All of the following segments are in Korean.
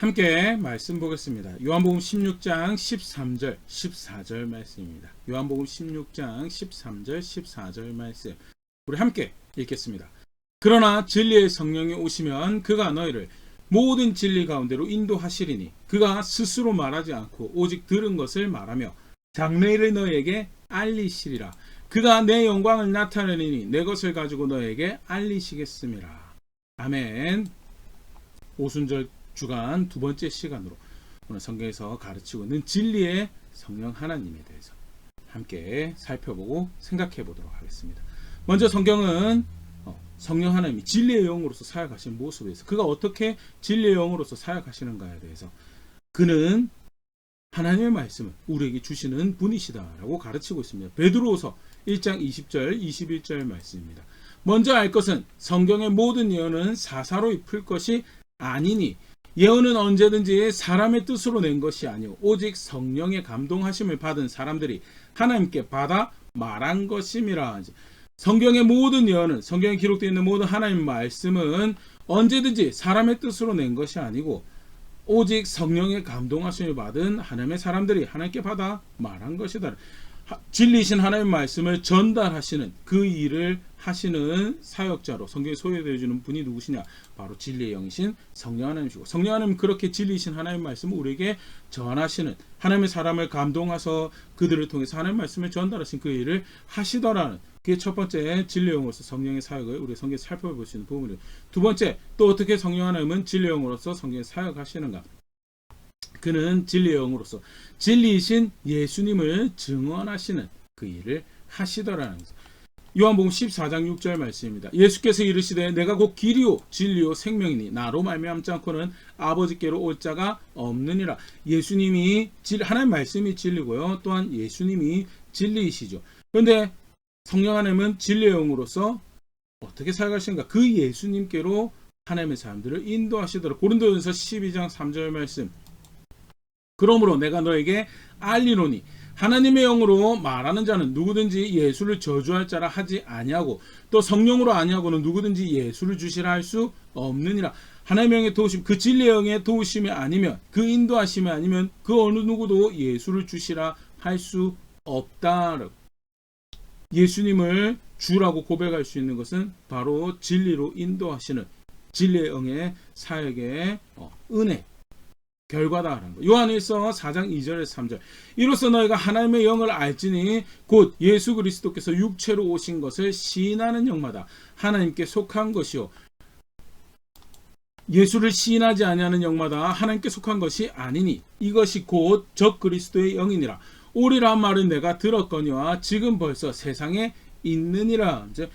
함께 말씀 보겠습니다. 요한복음 16장 13절 14절 말씀입니다. 요한복음 16장 13절 14절 말씀. 우리 함께 읽겠습니다. 그러나 진리의 성령이 오시면 그가 너희를 모든 진리 가운데로 인도하시리니 그가 스스로 말하지 않고 오직 들은 것을 말하며 장래를 너희에게 알리시리라. 그가 내 영광을 나타내리니 내 것을 가지고 너희에게 알리시겠음이라. 아멘. 오순절 주간 두 번째 시간으로 오늘 성경에서 가르치고 있는 진리의 성령 하나님에 대해서 함께 살펴보고 생각해 보도록 하겠습니다. 먼저 성경은 어, 성령 하나님이 진리의 영으로서 사역하신 모습에서 그가 어떻게 진리의 영으로서 사역하시는가에 대해서 그는 하나님의 말씀을 우리에게 주시는 분이시다라고 가르치고 있습니다. 베드로후서 1장 20절 21절 말씀입니다. 먼저 알 것은 성경의 모든 예언은 사사로이 풀 것이 아니니 예언은 언제든지 사람의 뜻으로 낸 것이 아니오 오직 성령의 감동하심을 받은 사람들이 하나님께 받아 말한 것임이라. 성경의 모든 예언은 성경에 기록되어 있는 모든 하나님 말씀은 언제든지 사람의 뜻으로 낸 것이 아니고 오직 성령의 감동하심을 받은 하나님의 사람들이 하나님께 받아 말한 것이다. 하- 진리신 하나님의 말씀을 전달하시는 그 일을 하시는 사역자로 성경에 소개되어 주는 분이 누구시냐? 바로 진리의 영이신 성령 하나님이시고 성령 하나님 그렇게 진리신 하나님의 말씀을 우리에게 전하시는 하나님의 사람을 감동하서 그들을 통해서 하나님의 말씀을 전달하신 그 일을 하시더라는 그게 첫 번째 진리의 영으로서 성령의 사역을 우리 성경에 살펴볼 수 있는 부분이에요. 두 번째 또 어떻게 성령 하나님은 진리의 영으로서 성경에 사역하시는가? 그는 진리의 영으로서 진리이신 예수님을 증언하시는 그 일을 하시더라는 거죠. 요한복음 14장 6절 말씀입니다. 예수께서 이르시되 내가 곧 길이요 진리요 생명이니 나로 말미암지 않고는 아버지께로 올 자가 없느니라. 예수님이 진 하나님 말씀이 진리고요. 또한 예수님이 진리이시죠. 그런데 성령 하나님은 진리의 영으로서 어떻게 사역하시는가? 그 예수님께로 하나님의 사람들을 인도하시도록 고린도전서 12장 3절 말씀 그러므로 내가 너에게 알리노니 하나님의 영으로 말하는 자는 누구든지 예수를 저주할 자라 하지 아니하고 또 성령으로 아니하고는 누구든지 예수를 주시라 할 수 없느니라. 하나님의 영의 도우심 그 진리의 영의 도우심이 아니면 그 인도하심이 아니면 그 어느 누구도 예수를 주시라 할 수 없다. 예수님을 주라고 고백할 수 있는 것은 바로 진리로 인도하시는 진리의 영의 사역의 어, 은혜 결과다라는 거. 요한일서 4장 2절에서 3절. 이로써 너희가 하나님의 영을 알지니 곧 예수 그리스도께서 육체로 오신 것을 시인하는 영마다 하나님께 속한 것이요 예수를 시인하지 아니하는 영마다 하나님께 속한 것이 아니니 이것이 곧 적 그리스도의 영이니라. 오리라 말은 내가 들었거니와 지금 벌써 세상에 있느니라. 이제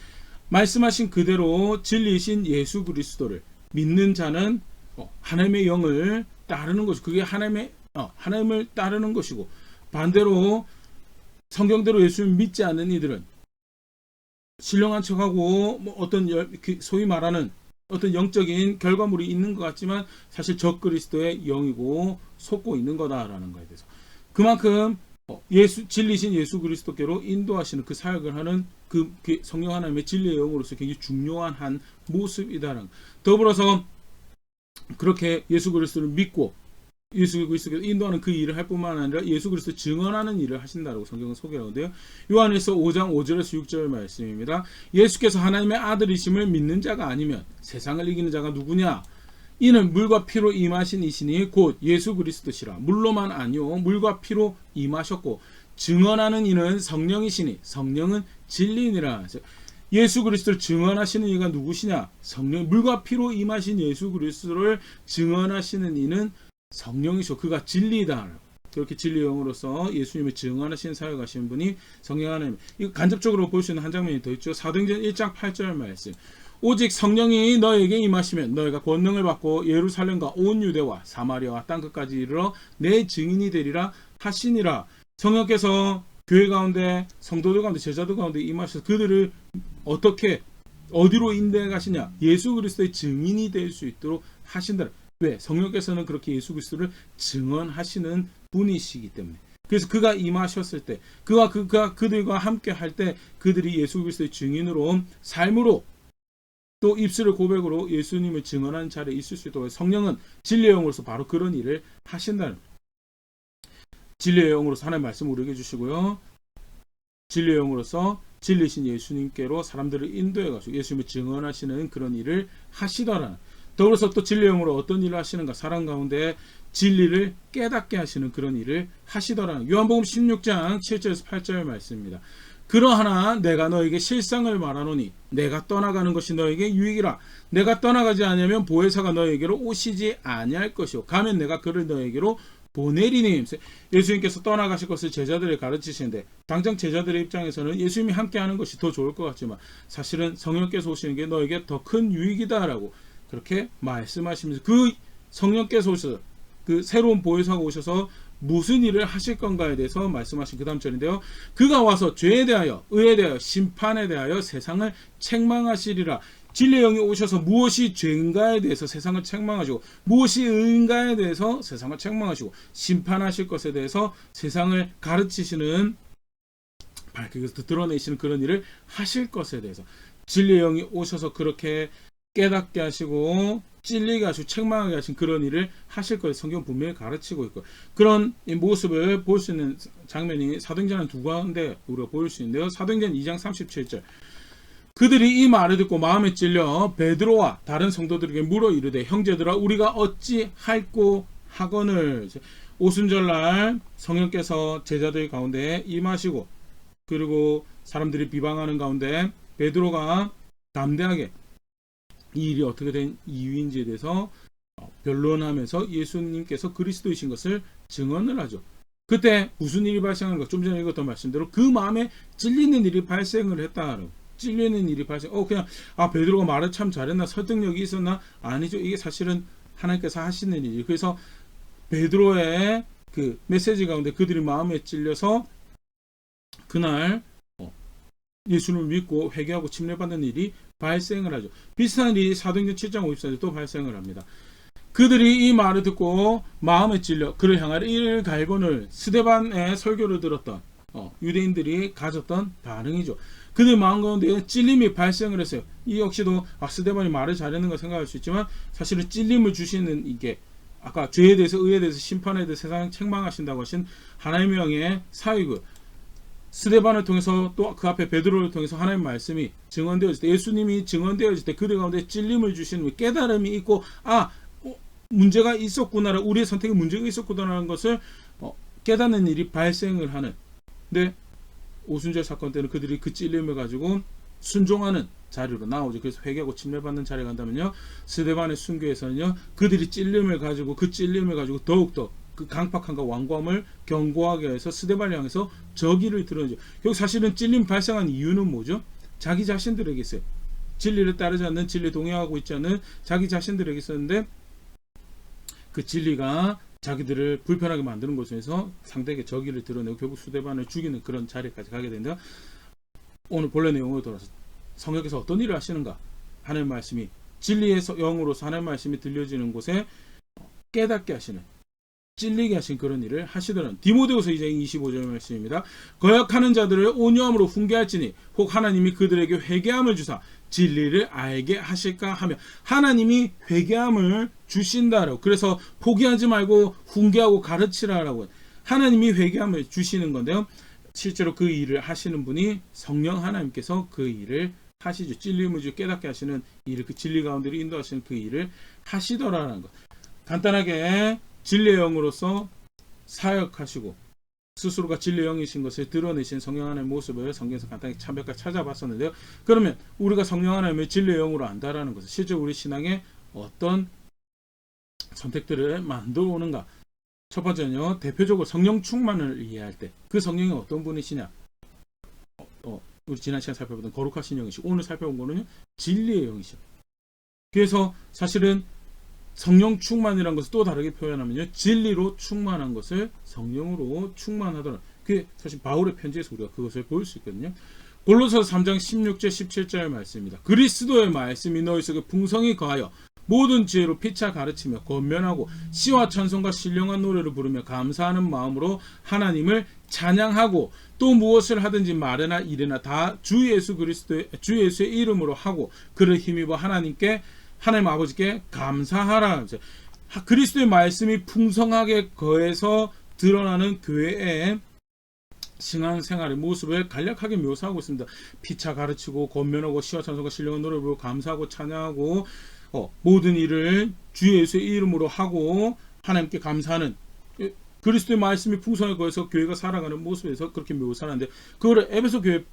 말씀하신 그대로 진리이신 예수 그리스도를 믿는 자는 어, 하나님의 영을 따르는 것이 그게 하나님의 어, 하나님을 따르는 것이고 반대로 성경대로 예수를 믿지 않는 이들은 신령한 척하고 뭐 어떤 열- 그 소위 말하는 어떤 영적인 결과물이 있는 것 같지만 사실 적 그리스도의 영이고 속고 있는 거다라는 거에 대해서 그만큼 어, 예수 진리신 예수 그리스도께로 인도하시는 그 사역을 하는 그, 그 성령 하나님의 진리의 영으로서 굉장히 중요한 한 모습이다라는 거. 더불어서 그렇게 예수 그리스도를 믿고 예수 그리스도께서 인도하는 그 일을 할 뿐만 아니라 예수 그리스도 증언하는 일을 하신다고 성경은 소개하는데요. 요한에서 5장 5절에서 6절 말씀입니다. 예수께서 하나님의 아들이심을 믿는 자가 아니면 세상을 이기는 자가 누구냐? 이는 물과 피로 임하신 이시니 곧 예수 그리스도시라. 물로만 아니요 물과 피로 임하셨고 증언하는 이는 성령이시니 성령은 진리니라. 예수 그리스도를 증언하시는 이가 누구시냐? 성령 물과 피로 임하신 예수 그리스도를 증언하시는 이는 성령이시오. 그가 진리다. 그렇게 진리의 영으로서 예수님을 증언하시는 사역하시는 분이 성령 하나님. 이거 간접적으로 볼 수 있는 한 장면이 더 있죠. 사도행전 1장 8절 말씀. 오직 성령이 너에게 임하시면 너희가 권능을 받고 예루살렘과 온 유대와 사마리아와 땅 끝까지 이르러 내 증인이 되리라 하시니라. 성령께서 교회 가운데 성도들 가운데 제자들 가운데 임하셔서 그들을 어떻게 어디로 인도해 가시냐? 예수 그리스도의 증인이 될 수 있도록 하신다. 왜? 성령께서는 그렇게 예수 그리스도를 증언하시는 분이시기 때문에. 그래서 그가 임하셨을 때, 그가 그가 그들과 함께 할 때 그들이 예수 그리스도의 증인으로 삶으로 또 입술의 고백으로 예수님을 증언하는 자리에 있을 수 있도록 성령은 진리의 영으로서 바로 그런 일을 하신다는 진리의 영으로서 하나님 말씀 우리에게 주시고요. 진리의 영으로서 진리신 예수님께로 사람들을 인도해 가지고 예수님을 증언하시는 그런 일을 하시더라. 더불어서 또 진리의 영으로 어떤 일을 하시는가? 사람 가운데 진리를 깨닫게 하시는 그런 일을 하시더라. 요한복음 16장 7절에서 8절 말씀입니다. 그러하나 내가 너에게 실상을 말하노니 내가 떠나가는 것이 너에게 유익이라 내가 떠나가지 않으면 보혜사가 너에게로 오시지 아니할 것이요 가면 내가 그를 너에게로 보내리니 예수님께서 떠나가실 것을 제자들을 가르치시는데 당장 제자들의 입장에서는 예수님이 함께하는 것이 더 좋을 것 같지만 사실은 성령께서 오시는 게 너에게 더 큰 유익이다라고 그렇게 말씀하시면서 그 성령께서 오셔서 그 새로운 보혜사가 오셔서 무슨 일을 하실 건가에 대해서 말씀하신 그 다음 절인데요. 그가 와서 죄에 대하여 의에 대하여 심판에 대하여 세상을 책망하시리라. 진리의 영이 오셔서 무엇이 죄인가에 대해서 세상을 책망하시고 무엇이 의인가에 대해서 세상을 책망하시고 심판하실 것에 대해서 세상을 가르치시는 밝히게 드러내시는 그런 일을 하실 것에 대해서 진리의 영이 오셔서 그렇게 깨닫게 하시고 찔리게 하시고 책망하게 하신 그런 일을 하실 거예요. 성경 분명히 가르치고 있고 그런 이 모습을 볼 수 있는 장면이 사도행전 두 가운데 우리가 보일 수 있는데요. 사도행전 2장 37절 그들이 이 말을 듣고 마음에 찔려 베드로와 다른 성도들에게 물어 이르되 형제들아 우리가 어찌 할꼬 하거늘 오순절날 성령께서 제자들 가운데 임하시고 그리고 사람들이 비방하는 가운데 베드로가 담대하게 이 일이 어떻게 된 이유인지에 대해서 변론하면서 예수님께서 그리스도이신 것을 증언을 하죠. 그때 무슨 일이 발생하는가? 좀 전에 읽었던 말씀대로 그 마음에 찔리는 일이 발생을 했다라고. 찔리는 일이 발생. 어 그냥 아 베드로가 말을 참 잘했나 설득력이 있었나? 아니죠. 이게 사실은 하나님께서 하시는 일이. 그래서 베드로의 그 메시지 가운데 그들이 마음에 찔려서 그날 어, 예수를 믿고 회개하고 침례받는 일이 발생을 하죠. 비슷한 일이 사도행전 7장 54절에 또 발생을 합니다. 그들이 이 말을 듣고 마음에 찔려 그를 향하여 이를 갈고늘 스데반의 설교를 들었던 어, 유대인들이 가졌던 반응이죠. 그들 마음 가운데 찔림이 발생을 했어요. 이 역시도 아, 스데반이 말을 잘하는 걸 생각할 수 있지만 사실은 찔림을 주시는 이게 아까 죄에 대해서 의에 대해서 심판에 대해서 세상 책망하신다고 하신 하나님의 영의 사위그 스데반을 통해서 또 그 앞에 베드로를 통해서 하나님 말씀이 증언되어질 때 예수님이 증언되어질 때 그들 가운데 찔림을 주시는 깨달음이 있고 아 어, 문제가 있었구나 우리의 선택에 문제가 있었구나라는 것을 어, 깨닫는 일이 발생을 하는 근데 오순절 사건 때는 그들이 그 찔림을 가지고 순종하는 자리로 나오죠. 그래서 회개하고 침례받는 자리에 간다면요. 스데반의 순교에서는요. 그들이 찔림을 가지고 그 찔림을 가지고 더욱더 그 강팍함과 완고함을 경고하게 해서 스데반을 향해서 저기를 드러내죠. 결국 사실은 찔림 발생한 이유는 뭐죠? 자기 자신들에게 있어요. 진리를 따르지 않는 진리 동의하고 있지 않는 자기 자신들에게 있었는데 그 진리가 자기들을 불편하게 만드는 곳에서 상대에게 저기를 드러내고 결국 수대반을 죽이는 그런 자리까지 가게 된다. 오늘 본래 내용으로 돌아서 성령께서 어떤 일을 하시는가 하는 말씀이 진리의 영으로서 하는 말씀이 들려지는 곳에 깨닫게 하시는 찔리게 하신 그런 일을 하시더라. 디모데후서 2장 25절 말씀입니다. 거역하는 자들을 온유함으로 훈계할지니 혹 하나님이 그들에게 회개함을 주사 진리를 알게 하실까 하며 하나님이 회개함을 주신다라고 그래서 포기하지 말고 훈계하고 가르치라라고 하나님이 회개함을 주시는 건데요. 실제로 그 일을 하시는 분이 성령 하나님께서 그 일을 하시죠. 찔림을 주 깨닫게 하시는 일을 그 진리 가운데로 인도하시는 그 일을 하시더라라는 것. 간단하게 진리의 영으로서 사역하시고 스스로가 진리의 영이신 것을 드러내신 성령 하나님의 모습을 성경에서 간단히 참백까 찾아봤었는데요. 그러면 우리가 성령 하나님을 진리의 영으로 안다라는 것은 실제 우리 신앙에 어떤 선택들을 만들어 오는가? 첫 번째는요, 대표적으로 성령 충만을 이해할 때 그 성령이 어떤 분이시냐? 어, 어, 우리 지난 시간 살펴보던 거룩하신 영이시고 오늘 살펴본 거는요, 진리의 영이시죠. 그래서 사실은 성령 충만이라는 것을 또 다르게 표현하면요. 진리로 충만한 것을 성령으로 충만하더라. 그게 사실 바울의 편지에서 우리가 그것을 볼 수 있거든요. 골로서 3장 16절 17절 말씀입니다. 그리스도의 말씀이 너희 속에 풍성히 거하여 모든 지혜로 피차 가르치며 권면하고 시와 찬송과 신령한 노래를 부르며 감사하는 마음으로 하나님을 찬양하고 또 무엇을 하든지 말이나 일이나 다 주 예수 그리스도의 주 예수의 이름으로 하고 그를 힘입어 하나님께 하나님 아버지께 감사하라. 하- 그리스도의 말씀이 풍성하게 거해서 드러나는 교회의 신앙생활의 모습을 간략하게 묘사하고 있습니다. 피차 가르치고 권면하고 시와 찬송과 신령한 노래를 부르고 감사하고 찬양하고 어, 모든 일을 주 예수의 이름으로 하고 하나님께 감사하는 예, 그리스도의 말씀이 풍성하게 거해서 교회가 살아가는 모습에서 그렇게 묘사하는데 그거를 에베소 교회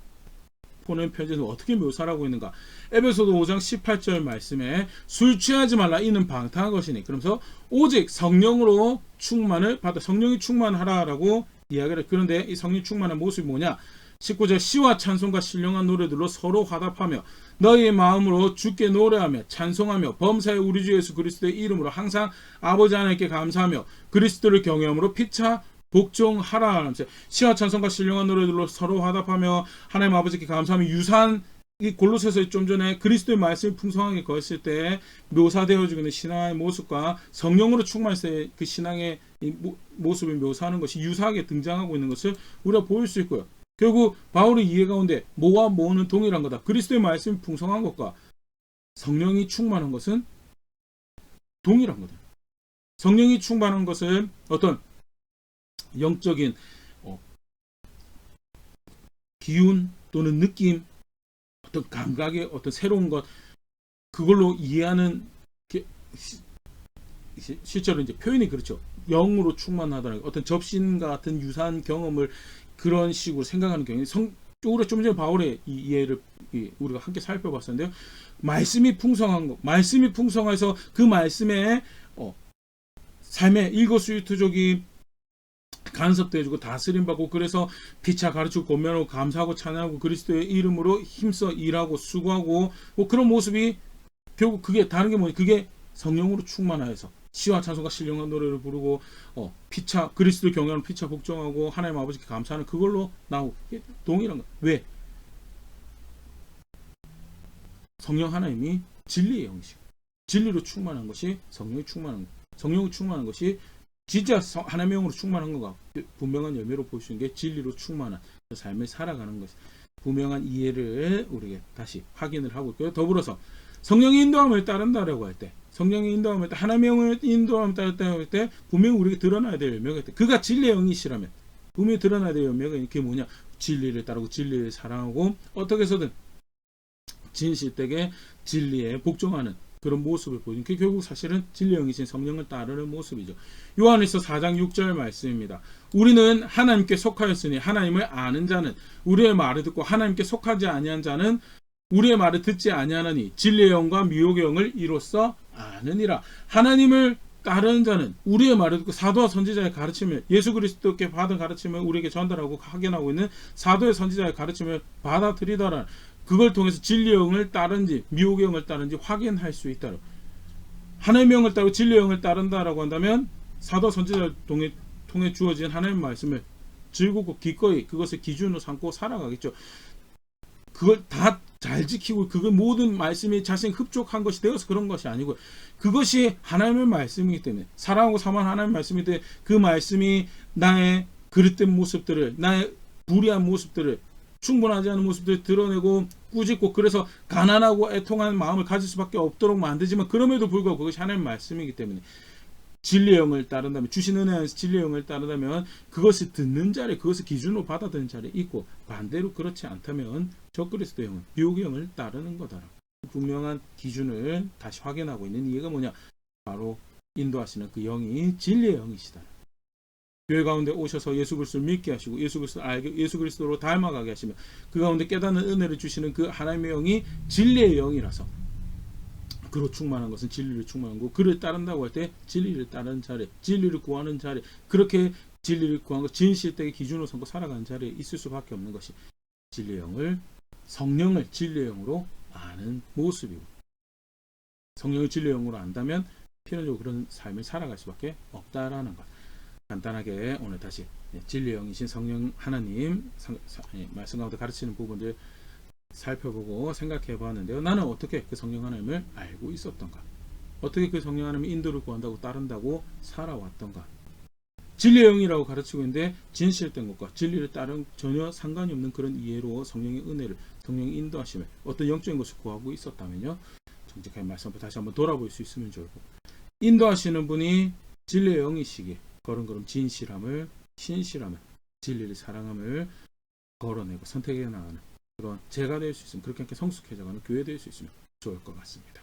보낸 편지에서 어떻게 묘사하고 있는가? 에베소도 5장 18절 말씀에 술 취하지 말라 이는 방탕한 것이니 그러면서 오직 성령으로 충만을 받아 성령이 충만하라라고 이야기를 그런데 이 성령 충만한 모습이 뭐냐? 19절 시와 찬송과 신령한 노래들로 서로 화답하며 너희의 마음으로 주께 노래하며 찬송하며 범사의 우리 주 예수 그리스도의 이름으로 항상 아버지 하나님께 감사하며 그리스도를 경외함으로 피차 복종하라 하면서 시와 찬송과 신령한 노래들로 서로 화답하며 하나님 아버지께 감사하며 유산 이 골로새서 좀 전에 그리스도의 말씀이 풍성하게 거했을 때 묘사되어지고 있는 신앙의 모습과 성령으로 충만했을 때그 신앙의 모습을 묘사하는 것이 유사하게 등장하고 있는 것을 우리가 보일 수 있고요. 결국 바울의 이해 가운데 뭐와 뭐는 동일한 거다. 그리스도의 말씀이 풍성한 것과 성령이 충만한 것은 동일한 거다. 성령이 충만한 것은 어떤 영적인 어, 기운 또는 느낌, 어떤 감각의 어떤 새로운 것 그걸로 이해하는 실제로 이제 표현이 그렇죠. 영으로 충만하다는 거. 어떤 접신 같은 유사한 경험을 그런 식으로 생각하는 경우에 성 우리가 좀 전에 바울의 이 이해를 이 우리가 함께 살펴봤었는데요. 말씀이 풍성한 거, 말씀이 풍성해서 그 말씀에 어, 삶의 일거수일투족이 간섭돼주고 다스림받고 그래서 피차 가르치고 권면하고 감사하고 찬양하고 그리스도의 이름으로 힘써 일하고 수고하고 뭐 그런 모습이 결국 그게 다른 게 뭐냐 그게 성령으로 충만하여서 시와 찬송과 신령한 노래를 부르고 어 피차 그리스도 경외하는 피차 복종하고 하나님 아버지께 감사하는 그걸로 이게 동일한 거 왜? 성령 하나님이 진리의 영이시고 진리로 충만한 것이 성령이 충만한 것 성령이 충만한 것이 진짜 성- 하나님의 영으로 충만한 것과 분명한 열매로 볼 수 있는 게 진리로 충만한 그 삶을 살아가는 것 분명한 이해를 우리에게 다시 확인을 하고 있고요. 더불어서 성령의 인도함을 따른다라고 할 때, 성령의 인도함을 따 하나님의 영의 인도함을 따른다고 할 때, 분명히 우리에게 드러나야 될 있다. 그가 진리의 영이시라면, 분명히 드러나야 될 열매가 있는 게 뭐냐? 진리를 따르고 진리를 사랑하고 어떻게 해서든 진실되게 진리에 복종하는 그런 모습을 보이는 게 결국 사실은 진리의 영이신 성령을 따르는 모습이죠. 요한일서 4장 6절 말씀입니다. 우리는 하나님께 속하였으니 하나님을 아는 자는 우리의 말을 듣고 하나님께 속하지 아니한 자는 우리의 말을 듣지 아니하나니 진리의 영과 미혹의 영을 이로써 아느니라. 하나님을 따르는 자는 우리의 말을 듣고 사도와 선지자의 가르침을 예수 그리스도께 받은 가르침을 우리에게 전달하고 확인하고 있는 사도의 선지자의 가르침을 받아들이더라. 그걸 통해서 진리의 영을 따른지 미혹의 영을 따른지 확인할 수 있다라. 하나님의 영을 따르고 진리의 영을 따른다라고 한다면 사도 선지자를 통해, 통해 주어진 하나님의 말씀을 즐겁고 기꺼이 그것을 기준으로 삼고 살아가겠죠. 그걸 다 잘 지키고 그걸 모든 말씀이 자신이 흡족한 것이 되어서 그런 것이 아니고 그것이 하나님의 말씀이기 때문에 사랑하고 사만 하나님의 말씀이 때그 말씀이 나의 그릇된 모습들을 나의 불의한 모습들을 충분하지 않은 모습들을 드러내고 꾸짖고 그래서 가난하고 애통하는 마음을 가질 수밖에 없도록 만들지만 그럼에도 불구하고 그것이 하나님의 말씀이기 때문에 진리의 영을 따른다면 주신 은혜 안에서 진리의 영을 따르다면 그것을 듣는 자리 그것을 기준으로 받아들이는 자리에 있고 반대로 그렇지 않다면 적그리스도 영은 미혹의 영을 따르는 거다 분명한 기준을 다시 확인하고 있는 이해가 뭐냐? 바로 인도하시는 그 영이 진리의 영이시다. 교회 가운데 오셔서 예수 그리스도를 믿게 하시고 예수 그리스도를 알게 예수 그리스도로 닮아가게 하시며 그 가운데 깨닫는 은혜를 주시는 그 하나님의 영이 진리의 영이라서 그로 충만한 것은 진리를 충만한 거고 그를 따른다고 할 때 진리를 따르는 자리 진리를 구하는 자리 그렇게 진리를 구한 것 진실되게 기준으로 삼고 살아가는 자리에 있을 수밖에 없는 것이 진리의 영을 성령을 진리의 영으로 아는 모습이고 성령을 진리의 영으로 안다면 필연적으로 그런 삶을 살아갈 수밖에 없다라는 것. 간단하게 오늘 다시 예, 진리의 영이신 성령 하나님 예, 말씀 가운데 가르치는 부분들 살펴보고 생각해 보았는데요. 나는 어떻게 그 성령 하나님을 알고 있었던가? 어떻게 그 성령 하나님이 인도를 구한다고 따른다고 살아왔던가 진리의 영이라고 가르치고 있는데 진실된 것과 진리를 따른 전혀 상관이 없는 그런 이해로 성령의 은혜를 성령의 인도하심을 어떤 영적인 것을 구하고 있었다면요 정직하게 말씀 한번 다시 한번 돌아볼 수 있으면 좋을 거고 인도하시는 분이 진리의 영이시기에 걸음걸음 진실함을 신실함을 진리를 사랑함을 걸어내고 선택해 나가는 그런 제가 될 수 있으면 그렇게 이렇게 성숙해져가는 교회 될 수 있으면 좋을 것 같습니다.